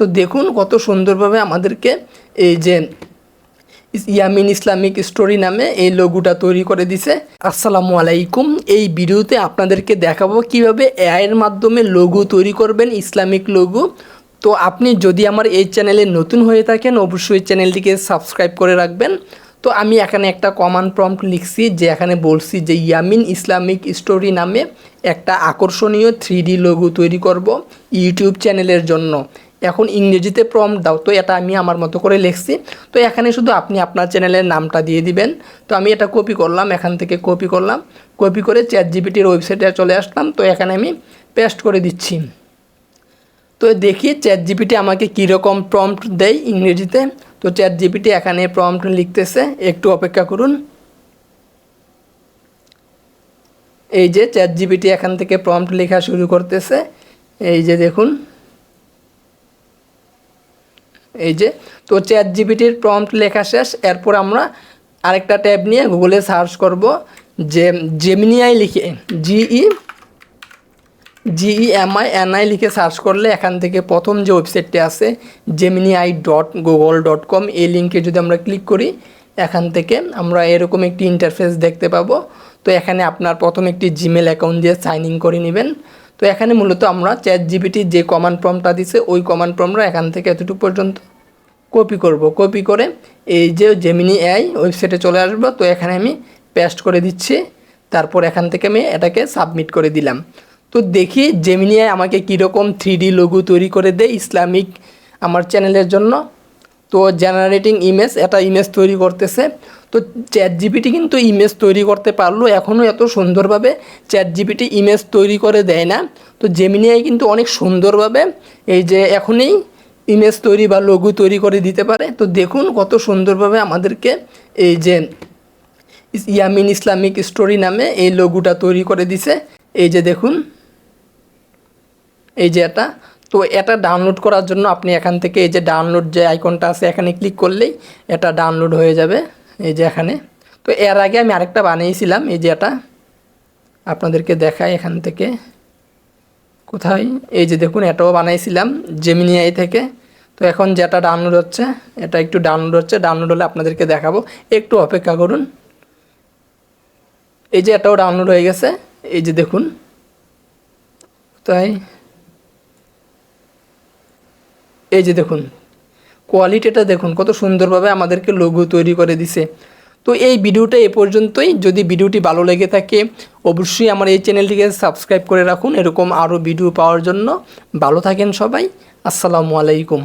তো দেখুন কত সুন্দরভাবে আমাদেরকে এই যে ইয়ামিন ইসলামিক স্টোরি নামে এই লোগোটা তৈরি করে দিছে। আসসালামু আলাইকুম। এই ভিডিওতে আপনাদেরকে দেখাবো কীভাবে এআইয়ের মাধ্যমে লোগো তৈরি করবেন, ইসলামিক লোগো তো আপনি যদি আমার এই চ্যানেলে নতুন হয়ে থাকেন, অবশ্যই চ্যানেলটিকে সাবস্ক্রাইব করে রাখবেন। তো আমি এখানে একটা কমান প্রম্পট লিখছি, যে এখানে বলছি যে ইয়ামিন ইসলামিক স্টোরি নামে একটা আকর্ষণীয় থ্রি ডি লোগো তৈরি করব ইউটিউব চ্যানেলের জন্য। এখন ইংরেজিতে প্রম দাও। তো এটা আমি আমার মতো করে লিখছি। তো এখানে শুধু আপনি আপনার চ্যানেলের নামটা দিয়ে দিবেন। তো আমি এটা কপি করলাম, এখান থেকে কপি করলাম। কপি করে চ্যাট জিপিটির ওয়েবসাইটে চলে আসলাম। তো এখানে আমি পেস্ট করে দিচ্ছি। তো দেখি চ্যাট জিপিটি আমাকে কীরকম প্রম্পট দেয় ইংরেজিতে। তো চ্যাট জিপিটি এখানে প্রম্পট লিখতেছে, একটু অপেক্ষা করুন। এই যে চ্যাট জিপিটি এখান থেকে প্রম্পট লেখা শুরু করতেছে। এই যে দেখুন। এই যে, তো চ্যাট জিপিটির প্রম্পট লেখা শেষ, এরপর আমরা আরেকটা ট্যাব নিয়ে গুগলে সার্চ করব যে জেমিনিআই লিখে G E G E M I N I লিখে সার্চ করলে এখান থেকে প্রথম যে ওয়েবসাইটটি আছে Gemini AI dot Google dot com এই লিঙ্কে যদি আমরা ক্লিক করি, এখান থেকে আমরা এরকম একটি ইন্টারফেস দেখতে পাবো। তো এখানে আপনার প্রথম একটি জিমেল অ্যাকাউন্ট দিয়ে সাইন ইন করে নেবেন। তো এখানে মূলত আমরা চ্যাট জিবিটি যে কমান্ড প্রমটা দিছে, ওই কমান্ড প্রমটা এখান থেকে এতটুকু পর্যন্ত কপি করব। কপি করে এই যে জেমিনি এআই ওয়েবসাইটে চলে আসব। তো এখানে আমি পেস্ট করে দিচ্ছি। তারপর এখান থেকে আমি এটাকে সাবমিট করে দিলাম। তো দেখি জেমিনি এআই আমাকে কীরকম থ্রি ডি লোগো তৈরি করে দেয় ইসলামিক আমার চ্যানেলের জন্য। তো জেনারেটিং ইমেজ এটা ইমেজ তৈরি করতেছে। তো চ্যাট জিপিটি কিন্তু ইমেজ তৈরি করতে পারল, এখনও এত সুন্দরভাবে চ্যাট জিপিটি ইমেজ তৈরি করে দেয় না। তো জেমিনিআই কিন্তু অনেক সুন্দরভাবে এই যে এখনই ইমেজ তৈরি বা লঘু তৈরি করে দিতে পারে। তো দেখুন কত সুন্দরভাবে আমাদেরকে এই যে ইয়ামিন ইসলামিক স্টোরি নামে এই লঘুটা তৈরি করে দিছে। এই যে দেখুন, এই যে এটা। তো এটা ডাউনলোড করার জন্য আপনি এখান থেকে এই যে ডাউনলোড যে আইকনটা আছে, এখানে ক্লিক করলেই এটা ডাউনলোড হয়ে যাবে। এই যে এখানে। তো এর আগে আমি আরেকটা বানিয়েছিলাম, এই যে এটা। আপনাদেরকে দেখাই এখান থেকে। কোথায়? এই যে দেখুন, এটাও বানাইছিলাম জেমিনিআই থেকে। তো এখন যেটা ডাউনলোড হচ্ছে, এটা একটু ডাউনলোড হচ্ছে। ডাউনলোড হলে আপনাদেরকে দেখাবো। একটু অপেক্ষা করুন। এই যে এটাও ডাউনলোড হয়ে গেছে। এই যে দেখুন। তাই। এই যে দেখুন। কোয়ালিটিটা দেখুন, কত সুন্দরভাবে আমাদেরকে লঘু তৈরি করে দিছে। তো এই ভিডিওটা এ পর্যন্তই। যদি ভিডিওটি ভালো লেগে থাকে, অবশ্যই আমার এই চ্যানেলটিকে সাবস্ক্রাইব করে রাখুন। এরকম আরও ভিডিও পাওয়ার জন্য ভালো থাকেন সবাই। আসসালামু আলাইকুম।